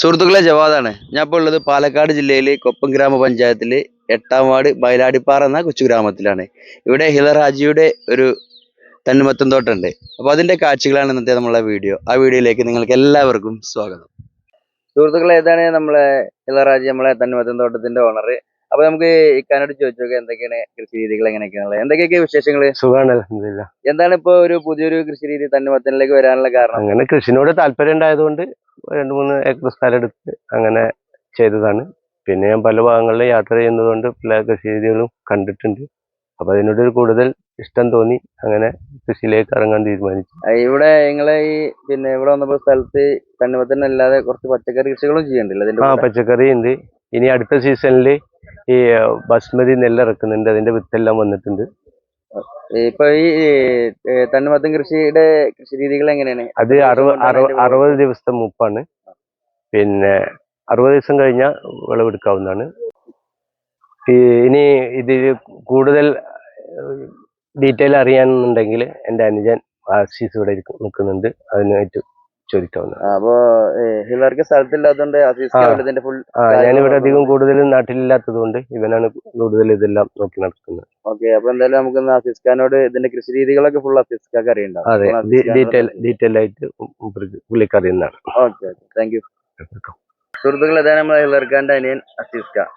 സുഹൃത്തുക്കളെ ജവാദാണ്. ഞാൻ ഇപ്പോൾ ഉള്ളത് പാലക്കാട് ജില്ലയിലെ കൊപ്പം ഗ്രാമപഞ്ചായത്തിലെ എട്ടാം വാർഡ് ബൈലാടിപ്പാറ എന്ന കൊച്ചു ഗ്രാമത്തിലാണ്. ഇവിടെ ഹിലർ ഹാജിയുടെ ഒരു തണ്ണിമത്തൻ തോട്ടമുണ്ട് അപ്പോൾ അതിന്റെ കാഴ്ചകളാണ് ഇന്നത്തെ നമ്മളെ വീഡിയോ. ആ വീഡിയോയിലേക്ക് നിങ്ങൾക്ക് എല്ലാവർക്കും സ്വാഗതം. സുഹൃത്തുക്കളെ ഏതാണ് നമ്മളെ ഹിലർ ഹാജി നമ്മളെ തണ്ണിമത്തൻ തോട്ടത്തിന്റെ ഓണർ അപ്പൊ നമുക്ക് ഇക്കാനോട് ചോദിച്ചു നോക്കാം എന്തൊക്കെയാണ് കൃഷി രീതികൾ എങ്ങനെയൊക്കെയാണുള്ളത്? എന്തൊക്കെയൊക്കെ വിശേഷങ്ങൾ? സുഖമാണ് എന്താണ് ഇപ്പൊ ഒരു പുതിയൊരു കൃഷി രീതി തണ്ണിമത്തനിലേക്ക് വരാനുള്ള കാരണം? അങ്ങനെ കൃഷിനോട് താല്പര്യം ഉണ്ടായതുകൊണ്ട് രണ്ട് മൂന്ന് ഏക്കർ സ്ഥലം എടുത്ത് അങ്ങനെ ചെയ്തതാണ്. പിന്നെ ഞാൻ പല ഭാഗങ്ങളിലും യാത്ര ചെയ്യുന്നതുകൊണ്ട് പല കൃഷി രീതികളും കണ്ടിട്ടുണ്ട്. അപ്പൊ അതിനോടൊരു കൂടുതൽ ഇഷ്ടം തോന്നി അങ്ങനെ കൃഷിയിലേക്ക് ഇറങ്ങാൻ തീരുമാനിച്ചു. ഇവിടെ നിങ്ങളെ ഈ പിന്നെ ഇവിടെ വന്നപ്പോ സ്ഥലത്ത് തണ്ണിമത്തൻ അല്ലാതെ കുറച്ച് പച്ചക്കറി കൃഷികളും ചെയ്യണ്ടല്ലോ ആ പച്ചക്കറി ഉണ്ട്. ഇനി അടുത്ത സീസണിൽ ഈ ബസ്മതി നെല്ല് ഇറക്കുന്നുണ്ട്. അതിന്റെ വിത്തെല്ലാം വന്നിട്ടുണ്ട്. ഇപ്പൊ ഈ തണ്ണിമത്തൻ കൃഷിയുടെ കൃഷി രീതികൾ എങ്ങനെയാണ് അത് അറുപത് ദിവസത്തെ മുപ്പാണ്. പിന്നെ അറുപത് ദിവസം കഴിഞ്ഞാൽ വിളവെടുക്കാവുന്നതാണ്. ഇനി ഇതിൽ കൂടുതൽ ഡീറ്റെയിൽ അറിയാനുണ്ടെങ്കിൽ എന്റെ അനുജൻ ആശീസ് ഇവിടെ നിൽക്കുന്നുണ്ട്. അതിനായിട്ട് ചോദിക്കാവുന്നതാണ്. അപ്പോൾ ഹിലർക്ക് സ്ഥലത്തില്ലാത്തതുകൊണ്ട് അസീസ് ഫുൾ ഞാനിവിടെ അധികം കൂടുതലും നാട്ടിലില്ലാത്തത് കൊണ്ട് ഇവനാണ് കൂടുതൽ ഇതെല്ലാം നോക്കി നടക്കുന്നത്. ഓക്കെ അപ്പൊ എന്തായാലും നമുക്ക് അസീസ് ഖാനോട് ഇതിന്റെ കൃഷി രീതികളൊക്കെ ഫുൾ അസീസ് ഖാക്ക് അറിയണ്ടാവും. അതെ ഡീറ്റെയിൽ ഡീറ്റെയിൽ ആയിട്ട് പുള്ളിക്ക് അറിയുന്നതാണ് ഓക്കെ ഓക്കെ താങ്ക് യു. സുഹൃത്തുക്കൾ ഇതാണ് ഹിലർഖാന്റെ അനിയൻ അസീസ് ഖാൻ.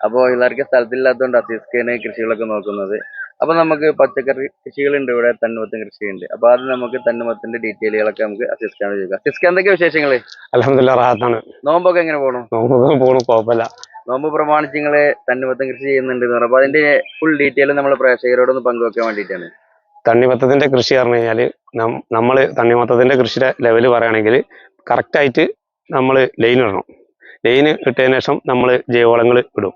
അപ്പോൾ ഹിലർക്ക് സ്ഥലത്തില്ലാത്തതുകൊണ്ട് അസീസ് ഖാന് കൃഷികളൊക്കെ നോക്കുന്നത്. അപ്പൊ നമുക്ക് പച്ചക്കറി കൃഷികളുണ്ട് ഇവിടെ തണ്ണിമത്തൻ കൃഷിയുണ്ട്. അപ്പൊ അത് നമുക്ക് തന്നുമത്തിന്റെ ഡീറ്റെയിലുകളൊക്കെ നമുക്ക് അസിസ്കാൻ ചോദിക്കാം. അസീസ് ഖാൻ എന്തൊക്കെ വിശേഷങ്ങൾ അലഹമില്ല റാഹത്താണ്. നോമ്പൊക്കെ എങ്ങനെ പോണു? നോമ്പൊക്കെ പോണു കുഴപ്പമില്ല. നോമ്പ് പ്രമാണിച്ച് നിങ്ങൾ തണ്ണിമത്തൻ കൃഷി ചെയ്യുന്നുണ്ട് എന്ന് അതിന്റെ ഫുൾ ഡീറ്റെയിൽ നമ്മൾ പ്രേക്ഷകരോടൊന്ന് പങ്കുവെക്കാൻ വേണ്ടിയിട്ടാണ്. തണ്ണിമത്തത്തിന്റെ കൃഷി പറഞ്ഞു കഴിഞ്ഞാൽ നമ്മൾ തണ്ണിമത്തത്തിന്റെ കൃഷിയുടെ ലെവൽ പറയുകയാണെങ്കിൽ കറക്റ്റായിട്ട് നമ്മൾ ലൈൻ ഇടണം. ലൈൻ ഇട്ടതിന് ശേഷം നമ്മൾ ജൈവവളങ്ങൾ ഇടും.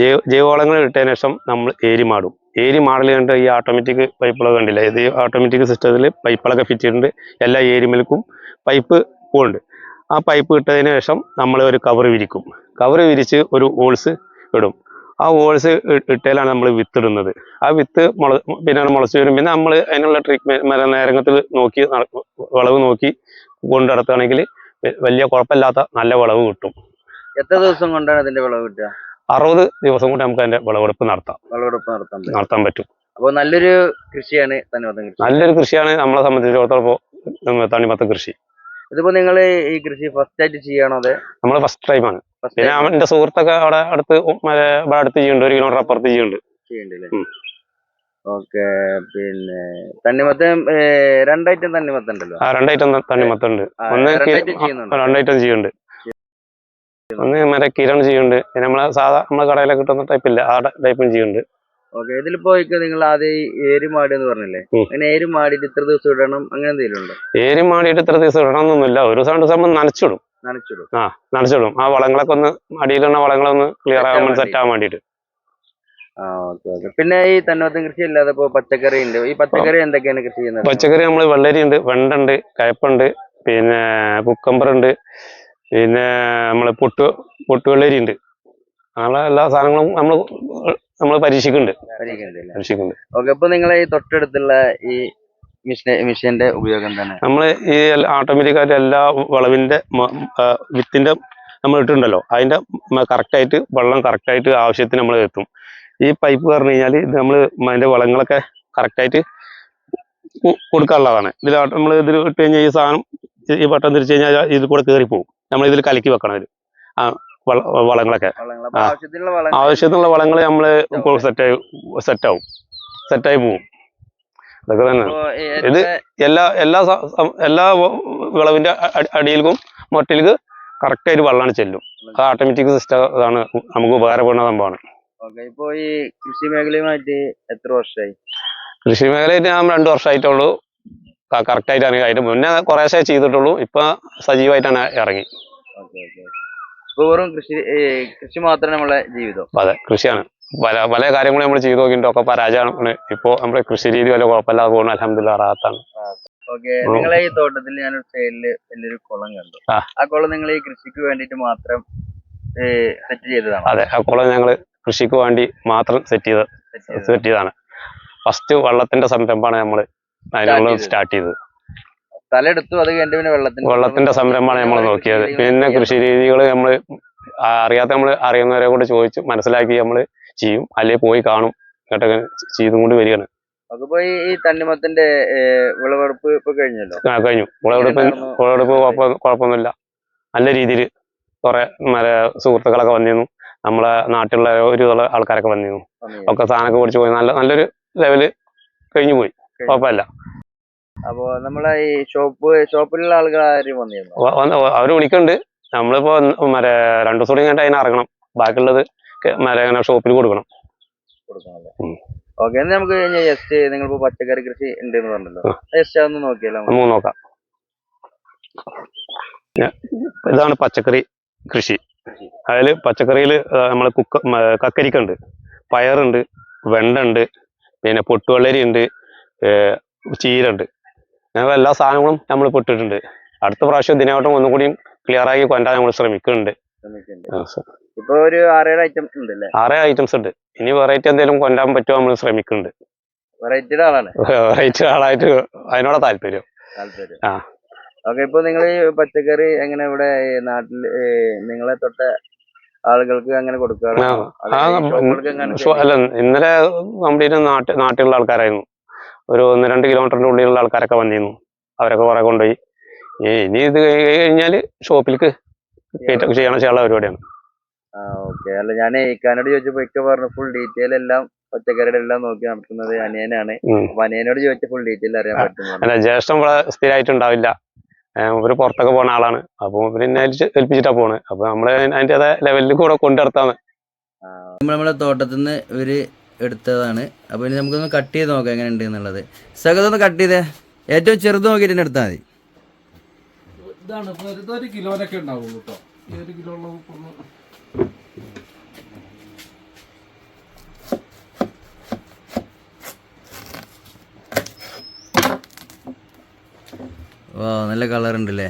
ജൈവ ജൈവവളങ്ങൾ ഇട്ടതിന് ശേഷം നമ്മൾ ഏരി മാടും. ഏരി മാഡൽ കണ്ട് ഈ ഓട്ടോമാറ്റിക് പൈപ്പുകളൊക്കെ കണ്ടില്ല? ഇത് ഓട്ടോമാറ്റിക് സിസ്റ്റത്തിൽ പൈപ്പുകളൊക്കെ ഫിറ്റ് ചെയ്തിട്ടുണ്ട്. എല്ലാ ഏരിമേൽക്കും പൈപ്പ് പോകുന്നുണ്ട് ആ പൈപ്പ് ഇട്ടതിന് ശേഷം നമ്മൾ ഒരു കവർ വിരിക്കും. കവർ വിരിച്ച് ഒരു ഓൾസ് ഇടും. ആ ഓൾസ് ഇട്ടതിലാണ് നമ്മൾ വിത്ത് ഇടുന്നത്. ആ വിത്ത് മുള പിന്നെ മുളച്ച് വരും. പിന്നെ നമ്മൾ അതിനുള്ള ട്രീറ്റ്മെന്റ് നേരങ്ങത്തിൽ നോക്കി വിളവ് നോക്കി കൊണ്ടു നടത്തുകയാണെങ്കിൽ വലിയ കുഴപ്പമില്ലാത്ത നല്ല വിളവ് കിട്ടും. എത്ര ദിവസം കൊണ്ടാണ് അതിന്റെ വിളവ് കിട്ടുക? അറുപത് ദിവസം കൊണ്ട് നമുക്ക് അതിന്റെ വിളവെടുപ്പ് നടത്താം. വിളവെടുപ്പ് നടത്താൻ പറ്റും. നടത്താൻ പറ്റും. അപ്പൊ നല്ലൊരു കൃഷിയാണ് തണ്ണിമത്തൻ കൃഷി. നല്ലൊരു കൃഷിയാണ് നമ്മളെ സംബന്ധിച്ചിടത്തോളം ഇപ്പോൾ തണ്ണിമത്ത കൃഷി. ഇതിപ്പോ നിങ്ങൾ ഈ കൃഷി ഫസ്റ്റ് ആയിട്ട് ചെയ്യണോ അതെ? നമ്മൾ ഫസ്റ്റ് ടൈമാണ് ഫസ്റ്റ് പിന്നെ അവന്റെ സുഹൃത്തൊക്കെ അവിടെ അടുത്ത് മറ്റേ ഇവിടെ അടുത്ത് ചെയ്യുന്നുണ്ട്. ഒരു കിലോമീറ്റർ അപ്പുറത്ത് ചെയ്യുന്നുണ്ട്. ചെയ്യണ്ടല്ലേ ഉം. ഓക്കെ പിന്നെ തണ്ണിമത്തൻ ഏ, രണ്ടൈറ്റം തണ്ണിമത്തൻ ഉണ്ടല്ലോ ആ രണ്ടൈറ്റം തണ്ണിമത്ത ഉണ്ട് ആ, ഒന്ന് രണ്ടൈറ്റം കി- ചെയ്യുന്നുണ്ട്? രണ്ടൈറ്റം ചെയ്യുന്നുണ്ട്. ഒന്ന് മറ്റേ കിരൺ ചെയ്യുന്നുണ്ട്. പിന്നെ നമ്മളെ സാധാ നമ്മളെ കടയിലൊക്കെ കിട്ടുന്ന ടൈപ്പ് ഇല്ല. ആ ടൈപ്പും ചെയ്യുന്നുണ്ട്. ഓക്കെ ഇതിലിപ്പോ നിങ്ങൾ ആദ്യം ഈ ഏരി മാടി എന്ന് പറഞ്ഞില്ലേ. അങ്ങനെ ഏരി മാടിയിട്ട് ഇത്ര ദിവസം ഇടണം അങ്ങനെ എന്തെങ്കിലും ഉണ്ടോ? ഏരി മാടിയിട്ട് ഇത്ര ദിവസം ഇടണമെന്നൊന്നുമില്ല ഒരു ദിവസം രണ്ട് ദിവസം നനച്ചിടും. നനച്ചിടും. ആ നനച്ചിടും. ആ വളങ്ങളൊക്കെ ഒന്ന് അടിയിലുള്ള വളങ്ങളൊന്ന് ക്ലിയർ ആകാൻ സെറ്റ് ആവാൻ വേണ്ടിയിട്ട്. ആ ഓക്കെ ഓക്കെ. പിന്നെ ഈ തന്നോത്തം കൃഷി ഇല്ലാതെ ഇപ്പോ പച്ചക്കറി ഉണ്ട്. ഈ പച്ചക്കറി എന്തൊക്കെയാണ് കൃഷി ചെയ്യുന്നത്? പച്ചക്കറി നമ്മൾ വെള്ളരി ഉണ്ട് വെണ്ട ഉണ്ട് കയപ്പുണ്ട് പിന്നെ കുക്കമ്പർ ഉണ്ട്. പിന്നെ നമ്മൾ പൊട്ട് പൊട്ടുവെള്ളരി ഉണ്ട്. അങ്ങനെ എല്ലാ സാധനങ്ങളും നമ്മൾ നമ്മൾ പരീക്ഷിക്കുന്നുണ്ട്. പരീക്ഷിക്കുന്നുണ്ട് ഓക്കെ അപ്പൊ നിങ്ങളെ ഈ തൊട്ടടുത്തുള്ള ഈ മെഷീന്റെ ഉപയോഗം തന്നെ നമ്മൾ ഈ ഓട്ടോമാറ്റിക് ആയിട്ട് എല്ലാ വിളവിന്റെ വിത്തിന്റെ നമ്മൾ ഇട്ടിട്ടുണ്ടല്ലോ. അതിന്റെ കറക്റ്റ് ആയിട്ട് വെള്ളം കറക്റ്റ് ആയിട്ട് ആവശ്യത്തിന് നമ്മൾ എത്തും. ഈ പൈപ്പ് പറഞ്ഞു കഴിഞ്ഞാൽ ഇത് നമ്മൾ അതിന്റെ വളങ്ങളൊക്കെ കറക്റ്റ് ആയിട്ട് കൊടുക്കാനുള്ളതാണ്. ഇതിൽ നമ്മൾ ഇതിൽ ഇട്ട് കഴിഞ്ഞാൽ ഈ സാധനം ഈ- പട്ടം തിരിച്ചു കഴിഞ്ഞാൽ ഇതിൽ കൂടെ കയറി പോകും നമ്മൾ ഇതിൽ കലക്കി വെക്കണം ഇത് വളങ്ങളൊക്കെ. ആവശ്യത്തിനുള്ള വളങ്ങൾ നമ്മൾ ഇപ്പോൾ സെറ്റായി സെറ്റാവും സെറ്റായി പോവും. അതൊക്കെ തന്നെ. ഇത് എല്ലാ എല്ലാ എല്ലാ വിളവിന്റെ അടിയിലും മൊട്ടിലേക്ക് കറക്റ്റ് ആയിട്ട് വെള്ളമാണ് ചെല്ലും. അത് ഓട്ടോമാറ്റിക് സിസ്റ്റം അതാണ് നമുക്ക് ഉപകാരപ്പെടുന്ന സംഭവമാണ്. ഇപ്പോ ഈ കൃഷി മേഖലയുമായിട്ട് എത്ര വർഷമായി കൃഷി മേഖലയായിട്ട് ഞാൻ രണ്ട് വർഷമായിട്ടുള്ളൂ. കറക്റ്റ് ആയിട്ടാണ് അതിന്റെ മുന്നേ കുറേശ്ശേ ചെയ്തിട്ടുള്ളൂ. ഇപ്പൊ സജീവമായിട്ടാണ് ഇറങ്ങി. വെറും കൃഷി കൃഷി മാത്രമേ നമ്മളെ ജീവിതം. അതെ കൃഷിയാണ്. പല പല കാര്യങ്ങളും നമ്മൾ ചെയ്തു നോക്കിയിട്ട് ഒക്കെ പരാജയമാണ്. ഇപ്പോ നമ്മുടെ കൃഷി രീതി വല്ല കുഴപ്പമില്ലാതെ പോകുന്നു അലഹമില്ല ഓക്കെ നിങ്ങളെ ഈ തോട്ടത്തിൽ ഞാനൊരു സൈഡിൽ വലിയൊരു കുളം കണ്ടു. ആ. ആ കുളം നിങ്ങൾ ഈ കൃഷിക്ക് വേണ്ടിട്ട് മാത്രം സെറ്റ് ചെയ്തതാണ്? അതെ ആ കുളം ഞങ്ങൾ കൃഷിക്ക് വേണ്ടി മാത്രം സെറ്റ് ചെയ്ത് സെറ്റ് ചെയ്തതാണ്. ഫസ്റ്റ് വള്ളത്തിന്റെ സംരംഭമാണ് നമ്മൾ അതിനുള്ള സ്റ്റാർട്ട് ചെയ്തത്. സ്ഥലം എടുത്തു അത് കഴിഞ്ഞ പിന്നെ വെള്ളത്തിന്റെ വെള്ളത്തിന്റെ സംരംഭമാണ് നമ്മൾ നോക്കിയത്. പിന്നെ കൃഷി രീതികൾ നമ്മൾ അറിയാത്ത നമ്മൾ അറിയുന്നവരെ കൊണ്ട് ചോദിച്ച് മനസ്സിലാക്കി നമ്മൾ ചെയ്യും. അല്ലെങ്കിൽ പോയി കാണും. കേട്ടൊക്കെ ചെയ്തും കൊണ്ട് വരികയാണ്. അതിപ്പോ ഈ തണ്ണിമത്തിന്റെ വിളവെടുപ്പ് ഇപ്പൊ കഴിഞ്ഞല്ലോ? ആ, കഴിഞ്ഞു. വിളവെടുപ്പ്? വിളവെടുപ്പ് കുഴപ്പമൊന്നുമില്ല. നല്ല രീതിയിൽ കുറെ മറ്റേ സുഹൃത്തുക്കളൊക്കെ വന്നിരുന്നു. നമ്മളെ നാട്ടിലുള്ള ഒരു ആൾക്കാരൊക്കെ വന്നിരുന്നു. ഒക്കെ സാധനമൊക്കെ പൊടിച്ചു പോയി. നല്ല നല്ലൊരു ലെവൽ കഴിഞ്ഞു പോയി. കുഴപ്പമില്ല. അപ്പൊ നമ്മളെ ഈ ഷോപ്പ് ഷോപ്പിലുള്ള ആളുകൾ ആരും വന്നിരുന്നു? അവർ വിളിക്കുന്നുണ്ട് നമ്മളിപ്പോ മറ്റേ രണ്ടു ദിവസം കൂടി കഴിഞ്ഞിട്ട് അതിന് ഇറങ്ങണം ബാക്കിയുള്ളത് മറ്റേ ഷോപ്പിൽ കൊടുക്കണം. കൊടുക്കണല്ലേ. ഓക്കെ എന്നാ നമുക്ക് ജസ്റ്റ് നിങ്ങളിപ്പോ പച്ചക്കറി കൃഷി ഉണ്ട് എന്ന് പറഞ്ഞല്ലോ. ജസ്റ്റ് അതൊന്ന് നോക്കിയാലോ നമുക്ക്? നോക്കാം. ഇതാണ് പച്ചക്കറി കൃഷി. അതിൽ പച്ചക്കറിയിൽ നമ്മൾ കുക്ക കക്കരിക്കുണ്ട്. പയറുണ്ട് വെണ്ട ഉണ്ട് പിന്നെ പൊട്ടുവളരി ഉണ്ട് ചീര ഉണ്ട് അങ്ങനെ എല്ലാ സാധനങ്ങളും നമ്മൾ ഇട്ടിട്ടുണ്ട് അടുത്ത പ്രാവശ്യം ഇതിനോട്ടും ഒന്നും കൂടിയും ക്ലിയർ ആക്കി കൊണ്ടാൻ നമ്മൾ ശ്രമിക്കുന്നുണ്ട്. ഇപ്പൊ ഒരു ആറേഴ് ഐറ്റംസ് ഉണ്ട് അല്ലേ ആറേ ഐറ്റംസ് ഉണ്ട്. ഇനി വെറൈറ്റി എന്തെങ്കിലും കൊണ്ടാൻ പറ്റുമോ നമ്മൾ ശ്രമിക്കുന്നുണ്ട്. വെറൈറ്റിയുടെ ആളാണ്. വെറൈറ്റി ആളായിട്ട് അതിനോടാ താല്പര്യം. താല്പര്യം. ആ. ഓക്കെ ഇപ്പൊ നിങ്ങൾ പച്ചക്കറി എങ്ങനെ ഇവിടെ നാട്ടിൽ നിങ്ങളെ തൊട്ട ആളുകൾക്ക് അങ്ങനെ കൊടുക്കാറ് ആ, ആ, അല്ല ഇന്നലെ നമ്മുടെ നാട്ടിലുള്ള ആൾക്കാരായിരുന്നു. ഒരു ഒന്ന് രണ്ട് കിലോമീറ്ററിന്റെ ഉള്ളിലുള്ള ആൾക്കാരൊക്കെ വന്നിരുന്നു. അവരൊക്കെ കുറെ കൊണ്ടുപോയി. ഇനി ഇത് കഴിഞ്ഞാൽ ഷോപ്പിലേക്ക് കയറ്റൊക്കെ ചെയ്യണം ചെയ്യാനുള്ള പരിപാടിയാണ്. ഓക്കെ. അല്ല ഞാൻ ഇക്കാനോട് ചോദിച്ചപ്പോ ഇക്ക പറഞ്ഞു ഫുൾ ഡീറ്റെയിൽ എല്ലാം ഒറ്റക്കാരുടെ എല്ലാം നോക്കി നടത്തുന്നത് അനിയനാണ്. അപ്പൊ അനിയനോട് ചോദിച്ച ഫുൾ ഡീറ്റെയിൽ അറിയാൻ പറ്റും അല്ല ജ്യേഷ്ഠം ഇവിടെ സ്ഥിരമായിട്ടുണ്ടാവില്ല ഇവർ പുറത്തൊക്കെ പോണ ആളാണ്. അപ്പൊ പിന്നെ ഏൽപ്പിച്ച് ഏൽപ്പിച്ചിട്ടാ പോണ്. അപ്പൊ നമ്മൾ അതിന്റെതായ ലെവലിൽ കൂടെ കൊണ്ടുനടത്താന്ന്. നമ്മൾ നമ്മളെ തോട്ടത്തിൽ നിന്ന് ഇവർ എടുത്തതാണ്. അപ്പോൾ ഇനി നമുക്കൊന്ന് കട്ട് ചെയ്ത് നോക്കാം എങ്ങനെ ഉണ്ട് എന്നുള്ളത് സകതൊന്ന് കട്ട് ചെയ്തേ. ഏറ്റവും ചെറുത് നോക്കിയിട്ട് തന്നെ എടുത്താൽ മതി. ഇതാണ് ഇപ്പൊ ഇത് ഒരു കിലോനൊക്കെ ഉണ്ടാവുള്ളൂ കേട്ടോ. ഈ ഒരു കിലോ ഉള്ള ഉപ്പൊന്ന്. വാ നല്ല കളർ ഉണ്ടല്ലേ?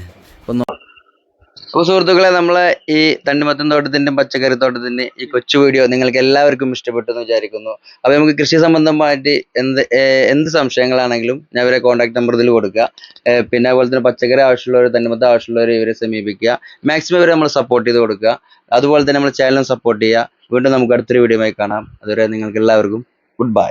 അപ്പോൾ സുഹൃത്തുക്കളെ നമ്മളെ ഈ തണ്ണിമത്തൻ തോട്ടത്തിന്റെ പച്ചക്കറി തോട്ടത്തിന്റെ ഈ കൊച്ചു വീഡിയോ നിങ്ങൾക്ക് എല്ലാവർക്കും ഇഷ്ടപ്പെട്ടു എന്ന് വിചാരിക്കുന്നു. അപ്പോൾ നമുക്ക് കൃഷി സംബന്ധമായിട്ട് എന്ത് എന്ത് സംശയങ്ങളാണെങ്കിലും ഞാൻ ഇവരെ കോൺടാക്ട് നമ്പർ ഇതിൽ കൊടുക്കുക. പിന്നെ അതുപോലെ തന്നെ പച്ചക്കറി ആവശ്യമുള്ളവർ തണ്ണിമത്തം ആവശ്യമുള്ളവർ ഇവരെ സമീപിക്കുക. മാക്സിമം ഇവരെ നമ്മൾ സപ്പോർട്ട് ചെയ്ത് കൊടുക്കുക. അതുപോലെ തന്നെ നമ്മൾ ചാനലും സപ്പോർട്ട് ചെയ്യുക. വീണ്ടും നമുക്ക് അടുത്തൊരു വീഡിയോ കാണാം. അതുവരെ നിങ്ങൾക്ക് എല്ലാവർക്കും ഗുഡ് ബൈ